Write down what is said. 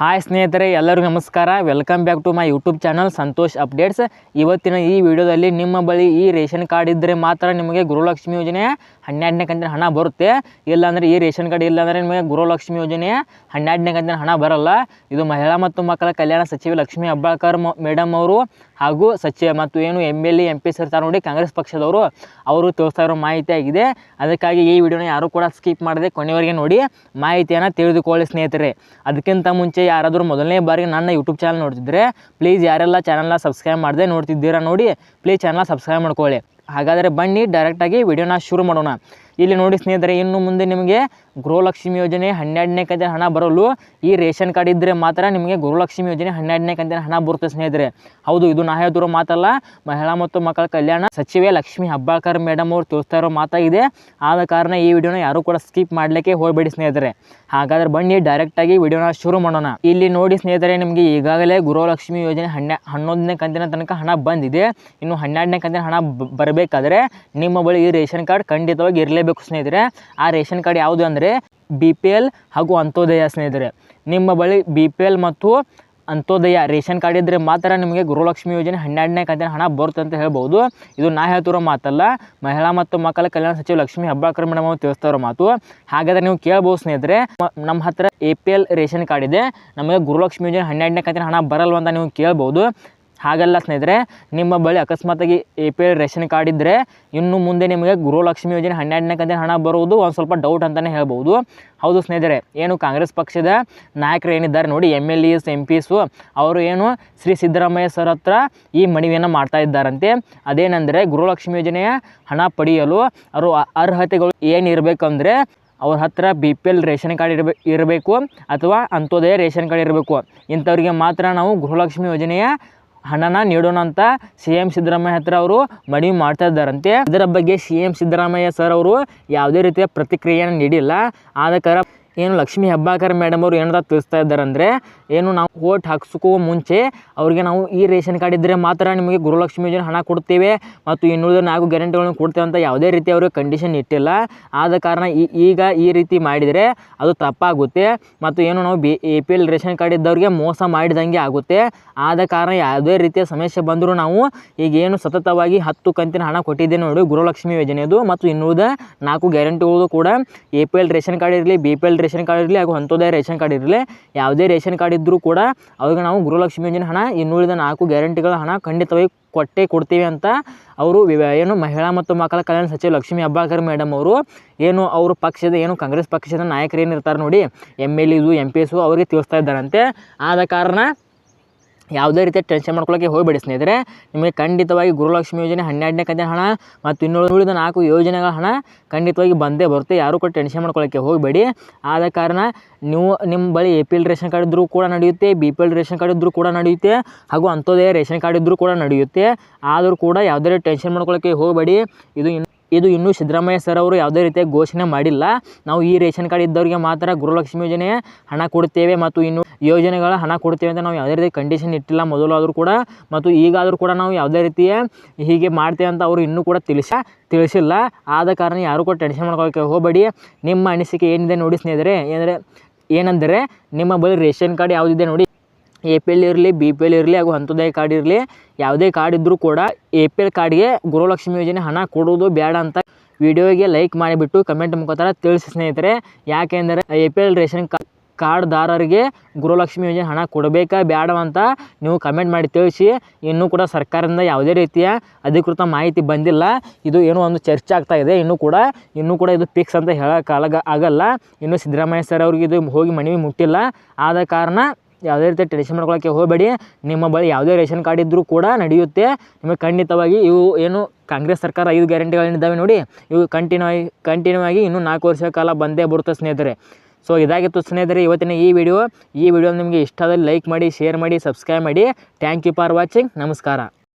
Hi ಸ್ನೇಹಿತರೆ, ಎಲ್ಲರಿಗೂ ನಮಸ್ಕಾರ. Welcome back to my YouTube channel Santosh updates ಇವತ್ತಿನ ಈ ವಿಡಿಯೋದಲ್ಲಿ ನಿಮ್ಮ ಬಳಿ ಈ ರೇಷನ್ ಕಾರ್ಡ್ ಇದ್ದರೆ ಮಾತ್ರ ನಿಮಗೆ ಗುರುಲಕ್ಷ್ಮಿ ಯೋಜನೆ ಹನ್ನೆರಡನೇ ಕಂತಿನ ಹಣ ಬರುತ್ತೆ. ಇಲ್ಲಾಂದರೆ ಈ ರೇಷನ್ ಕಾರ್ಡ್ ಇಲ್ಲಾಂದರೆ ನಿಮಗೆ ಗುರುಲಕ್ಷ್ಮಿ ಯೋಜನೆ ಹನ್ನೆರಡನೇ ಕಂತಿನ ಹಣ ಬರಲ್ಲ. ಇದು ಮಹಿಳಾ ಮತ್ತು ಮಕ್ಕಳ ಕಲ್ಯಾಣ ಸಚಿವೆ ಲಕ್ಷ್ಮೀ ಹೆಬ್ಬಾಳ್ಕರ್ ಮೇಡಮ್ ಅವರು ಹಾಗೂ ಸಚಿವ ಮತ್ತು ಏನು M L A M P ಸರ್ತಾರೆ ನೋಡಿ ಕಾಂಗ್ರೆಸ್ ಪಕ್ಷದವರು ಅವರು ತೋರಿಸ್ತಾ ಇರೋ ಮಾಹಿತಿ ಆಗಿದೆ. ಅದಕ್ಕಾಗಿ ಈ ವಿಡಿಯೋನ ಯಾರು ಕೂಡ ಸ್ಕಿಪ್ ಮಾಡದೆ ಕೊನೆಯವರೆಗೆ ನೋಡಿ ಮಾಹಿತಿಯನ್ನು ತಿಳಿದುಕೊಳ್ಳಿ ಸ್ನೇಹಿತರೆ. ಅದಕ್ಕಿಂತ ಮುಂಚೆ ಯಾರಾದರೂ ಮೊದಲನೇ ಬಾರಿಗೆ ನನ್ನ ಯೂಟ್ಯೂಬ್ ಚಾನಲ್ ನೋಡ್ತಿದ್ರೆ ಪ್ಲೀಸ್ ಯಾರೆಲ್ಲ ಚಾನಲ್ನ ಸಬ್ಸ್ಕ್ರೈಬ್ ಮಾಡದೆ ನೋಡ್ತಿದ್ದೀರಾ ನೋಡಿ ಪ್ಲೀಸ್ ಚಾನಲ್ ಸಬ್ಸ್ಕ್ರೈಬ್ ಮಾಡ್ಕೊಳ್ಳಿ. ಹಾಗಾದರೆ ಬನ್ನಿ ಡೈರೆಕ್ಟಾಗಿ ವಿಡಿಯೋನ ಶುರು ಮಾಡೋಣ. ಇಲ್ಲಿ ನೋಡಿ ಸ್ನೇಹಿತರೆ, ಇನ್ನು ಮುಂದೆ ನಿಮಗೆ ಗೃಹಲಕ್ಷ್ಮಿ ಯೋಜನೆ ಹನ್ನೆರಡನೇ ಕಂತಿನ ಹಣ ಬರಲು ಈ ರೇಷನ್ ಕಾರ್ಡ್ ಇದ್ದರೆ ಮಾತ್ರ ನಿಮಗೆ ಗೃಹಲಕ್ಷ್ಮಿ ಯೋಜನೆ ಹನ್ನೆರಡನೇ ಕಂತಿನ ಹಣ ಬರುತ್ತೆ ಸ್ನೇಹಿತರೆ. ಹೌದು, ಇದು ನಾ ಹೇಳ್ತಿರೋ ಮಾತಲ್ಲ, ಮಹಿಳಾ ಮತ್ತು ಮಕ್ಕಳ ಕಲ್ಯಾಣ ಸಚಿವೆ ಲಕ್ಷ್ಮಿ ಹಬ್ಬಾಳ್ಕರ್ ಮೇಡಮ್ ಅವರು ತೋರಿಸ್ತಾ ಇರೋ ಮಾತಾಗಿದೆ ಆದ ಕಾರಣ ಈ ವಿಡಿಯೋನ ಯಾರು ಕೂಡ ಸ್ಕಿಪ್ ಮಾಡಲಿಕ್ಕೆ ಹೋಗಬೇಡಿ ಸ್ನೇಹಿತರೆ. ಹಾಗಾದ್ರೆ ಬನ್ನಿ ಡೈರೆಕ್ಟಾಗಿ ವಿಡಿಯೋನ ಶುರು ಮಾಡೋಣ. ಇಲ್ಲಿ ನೋಡಿ ಸ್ನೇಹಿತರೆ, ನಿಮಗೆ ಈಗಾಗಲೇ ಗೃಹಲಕ್ಷ್ಮಿ ಯೋಜನೆ ಹನ್ನೆ, ಹನ್ನೊಂದನೇ ಕಂತಿನ ತನಕ ಹಣ ಬಂದಿದೆ. ಇನ್ನು ಹನ್ನೆರಡನೇ ಕಂತಿನ ಹಣ ಬರಬೇಕಾದ್ರೆ ನಿಮ್ಮ ಬಳಿ ಈ ರೇಷನ್ ಕಾರ್ಡ್ ಖಂಡಿತವಾಗಿ ಇರಲೇಬೇಕು ಸ್ನೇಹಿತರೆ, ಆ ರೇಷನ್ ಕಾರ್ಡ್ ಯಾವುದು ಅಂದರೆ ಬಿ ಪಿ ಎಲ್ ಹಾಗೂ ಅಂತ್ಯೋದಯ ಸ್ನೇಹಿತರೆ. ನಿಮ್ಮ ಬಳಿ ಬಿ ಪಿ ಎಲ್ ಮತ್ತು ಅಂತ್ಯೋದಯ ರೇಷನ್ ಕಾರ್ಡ್ ಇದ್ದರೆ ಮಾತ್ರ ನಿಮಗೆ ಗೃಹಲಕ್ಷ್ಮಿ ಯೋಜನೆ ಹನ್ನೆರಡನೇ ಕಂತಿನ ಹಣ ಬರುತ್ತೆ ಅಂತ ಹೇಳ್ಬೋದು. ಇದು ನಾ ಹೇಳ್ತಿರೋ ಮಾತಲ್ಲ, ಮಹಿಳಾ ಮತ್ತು ಮಕ್ಕಳ ಕಲ್ಯಾಣ ಸಚಿವ ಲಕ್ಷ್ಮೀ ಹೆಬ್ಬಾಳ್ಕರ್ ಮೇಡಮ್ ಅವರು ತಿಳಿಸ್ತಾ ಇರೋ ಮಾತು. ಹಾಗಾದರೆ ನೀವು ಕೇಳ್ಬೋದು ಸ್ನೇಹಿತರೆ, ನಮ್ಮ ಹತ್ರ ಎ ರೇಷನ್ ಕಾರ್ಡ್ ಇದೆ, ನಮಗೆ ಗೃಹಲಕ್ಷ್ಮಿ ಯೋಜನೆ ಹನ್ನೆರಡನೇ ಕಂತಿನ ಹಣ ಬರಲ್ವ ಅಂತ ನೀವು ಕೇಳ್ಬೋದು. ಹಾಗಲ್ಲ ಸ್ನೇಹಿತರೆ, ನಿಮ್ಮ ಬಳಿ ಅಕಸ್ಮಾತಾಗಿ A P L ration card ಇದ್ದರೆ ಇನ್ನು ಮುಂದೆ ನಿಮಗೆ ಗೃಹಲಕ್ಷ್ಮಿ ಯೋಜನೆ ಹನ್ನೆರಡನೇ ಹಣ ಬರುವುದು ಒಂದು ಸ್ವಲ್ಪ ಡೌಟ್ ಅಂತಲೇ ಹೇಳ್ಬೋದು ಹೌದು ಸ್ನೇಹಿತರೆ, ಏನು ಕಾಂಗ್ರೆಸ್ ಪಕ್ಷದ ನಾಯಕರು ಏನಿದ್ದಾರೆ ನೋಡಿ ಎಂ ಎಲ್ ಎಸ್ ಎಂ ಪಿಸು ಅವರು ಏನು ಶ್ರೀ ಸಿದ್ದರಾಮಯ್ಯ ಸರ್ ಹತ್ರ ಈ ಮನವಿಯನ್ನು ಮಾಡ್ತಾ ಇದ್ದಾರಂತೆ. ಅದೇನೆಂದರೆ, ಗೃಹಲಕ್ಷ್ಮಿ ಯೋಜನೆಯ ಹಣ ಪಡೆಯಲು ಅವರು ಅರ್ಹತೆಗಳು ಏನಿರಬೇಕಂದ್ರೆ ಅವ್ರ ಹತ್ರ B P L ration card ಇರಬೇ ಇರಬೇಕು ಅಥವಾ ಅಂತ್ಯೋದಯ ರೇಷನ್ ಕಾರ್ಡ್ ಇರಬೇಕು. ಇಂಥವ್ರಿಗೆ ಮಾತ್ರ ನಾವು ಗೃಹಲಕ್ಷ್ಮಿ ಯೋಜನೆಯ ಹಣನ ನೀಡೋಣ ಅಂತ ಸಿ ಎಂ ಸಿದ್ದರಾಮಯ್ಯ ಹತ್ರ ಅವರು ಮನವಿ ಮಾಡ್ತಾ ಇದ್ದಾರಂತೆ. ಇದರ ಬಗ್ಗೆ ಸಿ ಎಂ ಸಿದ್ದರಾಮಯ್ಯ ಸರ್ ಅವರು ಯಾವುದೇ ರೀತಿಯ ಪ್ರತಿಕ್ರಿಯೆಯನ್ನು ನೀಡಿಲ್ಲ. ಆದ ಕಾರಣ ಏನು ಲಕ್ಷ್ಮೀ ಹೆಬ್ಬಾಳ್ಕರ್ ಮೇಡಮ್ ಅವರು ಏನಂತ ತಿಳಿಸ್ತಾ ಇದ್ದಾರೆ ಅಂದರೆ ಏನು ನಾವು ಓಟ್ ಹಾಕ್ಸೋಕ್ಕೂ ಮುಂಚೆ ಅವರಿಗೆ ನಾವು ಈ ರೇಷನ್ ಕಾರ್ಡ್ ಇದ್ದರೆ ಮಾತ್ರ ನಿಮಗೆ ಗೃಹಲಕ್ಷ್ಮಿ ಯೋಜನೆ ಹಣ ಕೊಡ್ತೇವೆ ಮತ್ತು ಇನ್ನುಳಿದ ನಾಲ್ಕು ಗ್ಯಾರಂಟಿಗಳನ್ನು ಕೊಡ್ತೇವೆ ಅಂತ ಯಾವುದೇ ರೀತಿ ಅವರು ಕಂಡೀಷನ್ ಇಟ್ಟಿಲ್ಲ. ಆದ ಕಾರಣ ಈಗ ಈ ರೀತಿ ಮಾಡಿದರೆ ಅದು ತಪ್ಪಾಗುತ್ತೆ. ಮತ್ತು ಏನು ನಾವು B A P L ration card ಇದ್ದವ್ರಿಗೆ ಮೋಸ ಮಾಡಿದಂಗೆ ಆಗುತ್ತೆ. ಆದ ಕಾರಣ ಯಾವುದೇ ರೀತಿಯ ಸಮಸ್ಯೆ ಬಂದರೂ ನಾವು ಈಗ ಏನು ಸತತವಾಗಿ ಹತ್ತು ಕಂತಿನ ಹಣ ಕೊಟ್ಟಿದ್ದೇನೆ ನೋಡಿ ಗೃಹಲಕ್ಷ್ಮಿ ಯೋಜನೆಯದು ಮತ್ತು ಇನ್ನುಳಿದ ನಾಲ್ಕು ಗ್ಯಾರಂಟಿಗಳು ಕೂಡ A P L ration card ಇರಲಿ B P L ration card ಇರಲಿ ಹಾಗೂ ಅಂತ್ಯೋದಯ ರೇಷನ್ ಕಾರ್ಡ್ ಇರಲಿ, ಯಾವುದೇ ರೇಷನ್ ಕಾರ್ಡ್ ಇದ್ದರೂ ಕೂಡ ಅವ್ರಿಗೆ ನಾವು ಗೃಹಲಕ್ಷ್ಮಿ ಯೋಜನೆ ಹಣ, ಇನ್ನುಳಿದ ನಾಲ್ಕು ಗ್ಯಾರಂಟಿಗಳ ಹಣ ಖಂಡಿತವಾಗಿ ಕೊಟ್ಟೇ ಕೊಡ್ತೀವಿ ಅಂತ ಅವರು ಏನು ಮಹಿಳಾ ಮತ್ತು ಮಕ್ಕಳ ಕಲ್ಯಾಣ ಸಚಿವ ಲಕ್ಷ್ಮೀ ಹೆಬ್ಬಾಳ್ಕರ್ ಮೇಡಮ್ ಅವರು, ಏನು ಅವರು ಪಕ್ಷದ, ಏನು ಕಾಂಗ್ರೆಸ್ ಪಕ್ಷದ ನಾಯಕರು ಏನಿರ್ತಾರೆ ನೋಡಿ, ಎಂ ಎಲ್ ಇದು ಎಂ ಪಿ ಎಸು ಅವರಿಗೆ ತಿಳಿಸ್ತಾ ಇದ್ದಾರಂತೆ. ಆದ ಕಾರಣ ಯಾವುದೇ ರೀತಿಯ ಟೆನ್ಷನ್ ಮಾಡ್ಕೊಳ್ಳೋಕ್ಕೆ ಹೋಗಬೇಡಿ ಸ್ನೇಹಿತರೆ. ನಿಮಗೆ ಖಂಡಿತವಾಗಿ ಗುರುಲಕ್ಷ್ಮಿ ಯೋಜನೆ ಹನ್ನೆರಡನೇ ಕಂತಿನ ಹಣ ಮತ್ತು ಇನ್ನುಳಿದ ಉಳಿದ ನಾಲ್ಕು ಯೋಜನೆಗಳ ಹಣ ಖಂಡಿತವಾಗಿ ಬಂದೇ ಬರುತ್ತೆ. ಯಾರೂ ಕೂಡ ಟೆನ್ಷನ್ ಮಾಡ್ಕೊಳ್ಳೋಕ್ಕೆ ಹೋಗಬೇಡಿ. ಆದ ಕಾರಣ ನೀವು ನಿಮ್ಮ ಬಳಿ A P L ration card ಇದ್ದರೂ ಕೂಡ ನಡೆಯುತ್ತೆ B P L ration card ಇದ್ದರೂ ಕೂಡ ನಡೆಯುತ್ತೆ ಹಾಗೂ ಅಂತ್ಯೋದಯ ರೇಷನ್ ಕಾರ್ಡ್ ಇದ್ದರೂ ಕೂಡ ನಡೆಯುತ್ತೆ. ಆದರೂ ಕೂಡ ಯಾವುದೇ ಟೆನ್ಷನ್ ಮಾಡ್ಕೊಳ್ಳೋಕ್ಕೆ ಹೋಗಬೇಡಿ. ಇದು ಇದು ಇನ್ನೂ ಸಿದ್ದರಾಮಯ್ಯ ಸರ್ ಅವರು ಯಾವುದೇ ರೀತಿಯ ಘೋಷಣೆ ಮಾಡಿಲ್ಲ. ನಾವು ಈ ರೇಷನ್ ಕಾರ್ಡ್ ಇದ್ದವರಿಗೆ ಮಾತ್ರ ಗೃಹಲಕ್ಷ್ಮಿ ಯೋಜನೆ ಹಣ ಕೊಡ್ತೇವೆ ಮತ್ತು ಇನ್ನು ಯೋಜನೆಗಳ ಹಣ ಕೊಡ್ತೇವೆ ಅಂತ ನಾವು ಯಾವುದೇ ರೀತಿ ಕಂಡೀಷನ್ ಇಟ್ಟಿಲ್ಲ ಮೊದಲಾದರೂ ಕೂಡ. ಮತ್ತು ಈಗಾದರೂ ಕೂಡ ನಾವು ಯಾವುದೇ ರೀತಿಯ ಹೀಗೆ ಮಾಡ್ತೇವೆ ಅಂತ ಅವರು ಇನ್ನೂ ಕೂಡ ತಿಳಿಸ, ತಿಳಿಸಿಲ್ಲ. ಆದ ಕಾರಣ ಯಾರೂ ಕೂಡ ಟೆನ್ಷನ್ ಮಾಡ್ಕೊಳ್ಳೋಕ್ಕೆ ಹೋಗಬೇಡಿ. ನಿಮ್ಮ ಅನಿಸಿಕೆ ಏನಿದೆ ನೋಡಿ ಸ್ನೇಹಿತರೆ ಏನಂದರೆ ಏನಂದರೆ ನಿಮ್ಮ ಬಳಿ ರೇಷನ್ ಕಾರ್ಡ್ ಯಾವುದಿದೆ ನೋಡಿ. ಎ ಪಿ ಎಲ್ ಇರಲಿ ಬಿ ಪಿ ಎಲ್ ಇರಲಿ, ಹಾಗೂ ಅಂತ್ಯೋದಯ ಕಾರ್ಡ್ ಇರಲಿ, ಯಾವುದೇ ಕಾರ್ಡ್ ಇದ್ದರೂ ಕೂಡ ಎ ಪಿ ಎಲ್ ಕಾರ್ಡ್ಗೆ ಗೃಹಲಕ್ಷ್ಮಿ ಯೋಜನೆ ಹಣ ಕೊಡೋದು ಬೇಡ ಅಂತ ವಿಡಿಯೋಗೆ ಲೈಕ್ ಮಾಡಿಬಿಟ್ಟು ಕಮೆಂಟ್ ಮುಖಾಂತರ ತಿಳಿಸಿ ಸ್ನೇಹಿತರೆ. ಯಾಕೆಂದರೆ A P L ration card ಕಾರ್ಡ್ದಾರರಿಗೆ Gruhalakshmi ಯೋಜನೆ ಹಣ ಕೊಡಬೇಕಾ ಬೇಡ ಅಂತ ನೀವು ಕಮೆಂಟ್ ಮಾಡಿ ತಿಳಿಸಿ. ಇನ್ನೂ ಕೂಡ ಸರ್ಕಾರದಿಂದ ಯಾವುದೇ ರೀತಿಯ ಅಧಿಕೃತ ಮಾಹಿತಿ ಬಂದಿಲ್ಲ. ಇದು ಏನೋ ಒಂದು ಚರ್ಚೆ ಆಗ್ತಾ ಇದೆ. ಇನ್ನೂ ಕೂಡ ಇನ್ನೂ ಕೂಡ ಇದು ಫಿಕ್ಸ್ ಅಂತ ಹೇಳೋಕ್ಕಾಗ ಆಗಲ್ಲ. ಇನ್ನು ಸಿದ್ದರಾಮಯ್ಯ ಸರ್ ಅವ್ರಿಗೆ ಇದು ಹೋಗಿ ಮನವಿ ಮುಟ್ಟಿಲ್ಲ. ಆದ ಕಾರಣ ಯಾವುದೇ ರೀತಿ ಟೆನ್ಷನ್ ಮಾಡ್ಕೊಳ್ಳೋಕ್ಕೆ ಹೋಗಬೇಡಿ. ನಿಮ್ಮ ಬಳಿ ಯಾವುದೇ ರೇಷನ್ ಕಾರ್ಡ್ ಇದ್ದರೂ ಕೂಡ ನಡೆಯುತ್ತೆ. ನಿಮಗೆ ಖಂಡಿತವಾಗಿ ಇವು ಏನು ಕಾಂಗ್ರೆಸ್ ಸರ್ಕಾರ ಐದು ಗ್ಯಾರಂಟಿಗಳಿದ್ದಾವೆ ನೋಡಿ. ಇವು ಕಂಟಿನ್ಯೂ ಆಗಿ ಕಂಟಿನ್ಯೂ ಆಗಿ ಇನ್ನೂ ನಾಲ್ಕು ವರ್ಷ ಕಾಲ ಬಂದೇ ಬರುತ್ತೆ ಸ್ನೇಹಿತರೆ. ಸೊ ಇದಾಗಿತ್ತು ಸ್ನೇಹಿತರೆ ಇವತ್ತಿನ ಈ ವಿಡಿಯೋ ಈ ವಿಡಿಯೋ ನಿಮಗೆ ಇಷ್ಟ ಆದರೆ ಲೈಕ್ ಮಾಡಿ ಶೇರ್ ಮಾಡಿ ಸಬ್ಸ್ಕ್ರೈಬ್ ಮಾಡಿ. ಥ್ಯಾಂಕ್ ಯು ಫಾರ್ ವಾಚಿಂಗ್ ನಮಸ್ಕಾರ.